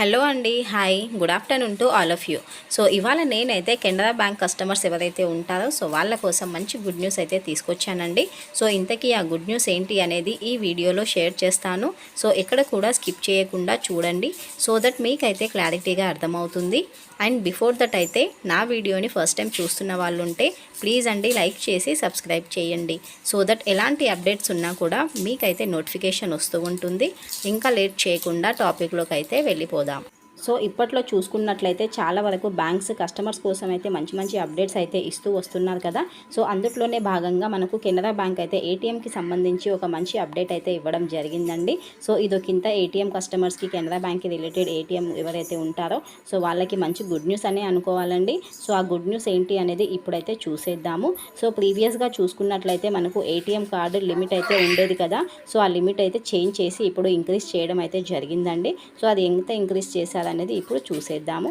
Hello అండి hi. Good afternoon to all of you. So ఇవాళ నేనైతే కెనరా బ్యాంక్ కస్టమర్స్ ఎవరైతే ఉంటారో సో వాళ్ళ కోసం మంచి గుడ్ న్యూస్ అయితే తీసుకొచ్చానండి. సో ఇంతకీ ఆ గుడ్ న్యూస్ ఏంటి అనేది ఈ వీడియోలో షేర్ చేస్తాను. సో ఎక్కడ కూడా స్కిప్ చేయకుండా చూడండి. సో దట్ మీకైతే క్లారిటీగా అర్థమవుతుంది. అండ్ బిఫోర్ దట్ అయితే నా వీడియోని ఫస్ట్ టైం చూస్తున్న వాళ్ళు ఉంటే ప్లీజ్ అండి లైక్ చేసి సబ్స్క్రైబ్ చేయండి. సో దట్ ఎలాంటి అప్డేట్స్ ఉన్నా కూడా మీకైతే నోటిఫికేషన్ వస్తూ ఉంటుంది. ఇంకా లేట్ చేయకుండా టాపిక్లోకి అయితే వెళ్ళిపోదాం. பார்க்கலாம் సో ఇప్పట్లో చూసుకున్నట్లయితే చాలా వరకు బ్యాంక్స్ కస్టమర్స్ కోసం అయితే మంచి మంచి అప్డేట్స్ అయితే ఇస్తూ వస్తున్నారు కదా. సో అందులోనే భాగంగా మనకు కెనరా బ్యాంక్ అయితే ఏటీఎంకి సంబంధించి ఒక మంచి అప్డేట్ అయితే ఇవ్వడం జరిగిందండి. సో ఇదొకింత ఏటీఎం కస్టమర్స్కి కెనరా బ్యాంక్కి రిలేటెడ్ ఏటీఎం ఎవరైతే ఉంటారో సో వాళ్ళకి మంచి గుడ్ న్యూస్ అనే అనుకోవాలండి. సో ఆ గుడ్ న్యూస్ ఏంటి అనేది ఇప్పుడైతే చూసేద్దాము. సో ప్రీవియస్గా చూసుకున్నట్లయితే మనకు ఏటీఎం కార్డు లిమిట్ అయితే ఉండేది కదా. సో ఆ లిమిట్ అయితే చేంజ్ చేసి ఇప్పుడు ఇంక్రీజ్ చేయడం అయితే జరిగిందండి. సో అది ఎంత ఇంక్రీజ్ అనేది ఇప్పుడు చూసేద్దాము.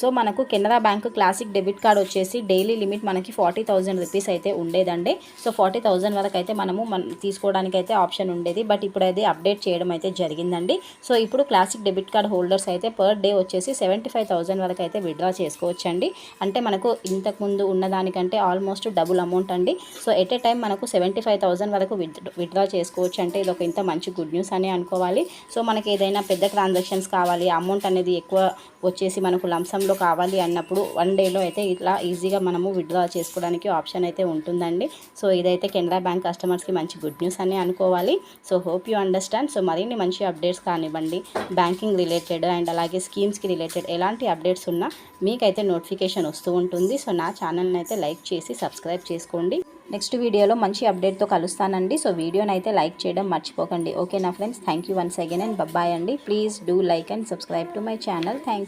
సో మనకు Canara bank classic debit card వచ్చేసి డైలీ లిమిట్ మనకి ఫార్టీ థౌజండ్ రూపీస్ అయితే ఉండేదండి. సో ఫార్టీ థౌజండ్ వరకు అయితే మనము మన తీసుకోవడానికి అయితే ఆప్షన్ ఉండేది. బట్ ఇప్పుడు అది అప్డేట్ చేయడం అయితే జరిగిందండి. సో ఇప్పుడు క్లాసిక్ డెబిట్ కార్డ్ హోల్డర్స్ అయితే పర్ డే వచ్చేసి సెవెంటీ ఫైవ్ థౌజండ్ వరకు అయితే విత్డ్రా చేసుకోవచ్చండి. అంటే మనకు ఇంతకుముందు ఉన్నదానికంటే ఆల్మోస్ట్ డబుల్ అమౌంట్ అండి. సో ఎట్ ఏ టైం మనకు సెవెంటీ ఫైవ్ థౌజండ్ వరకు విత్డ్రా చేసుకోవచ్చు అంటే ఇది ఒక ఇంత మంచి గుడ్ న్యూస్ అని అనుకోవాలి. సో మనకి ఏదైనా పెద్ద ట్రాన్సాక్షన్స్ కావాలి అమౌంట్ అనేది ఎక్కువ వచ్చేసి మనకు లంసం లంసంలో కావాలి అన్నప్పుడు వన్ డేలో అయితే ఇట్లా ఈజీగా మనము విత్డ్రా చేసుకోవడానికి ఆప్షన్ అయితే ఉంటుందండి. సో ఇదైతే కెనరా బ్యాంక్ కస్టమర్స్కి మంచి గుడ్ న్యూస్ అని అనుకోవాలి. So hope you understand so మరిన్ని మంచి అప్డేట్స్ కానివ్వండి. బ్యాంకింగ్ రిలేటెడ్ అండ్ అలాగే స్కీమ్స్కి రిలేటెడ్ ఎలాంటి అప్డేట్స్ ఉన్నా మీకైతే నోటిఫికేషన్ వస్తూ ఉంటుంది. సో నా ఛానల్ని అయితే లైక్ చేసి సబ్స్క్రైబ్ చేసుకోండి. నెక్స్ట్ వీడియోలో మంచి అప్డేట్తో కలుస్తానండి. సో వీడియోని అయితే లైక్ చేయడం మర్చిపోకండి. ఓకే నా friends thank you once again and బబ్బాయ్ అండి. Please do like and subscribe to my channel thank